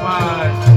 Bye.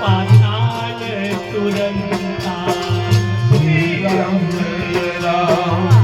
पाताल तुरन्ता श्रीराम राम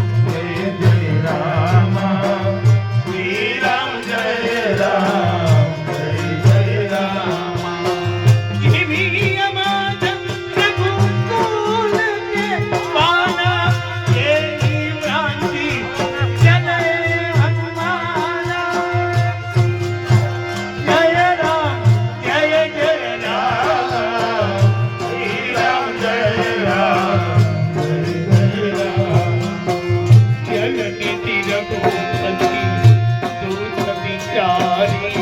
प्यारी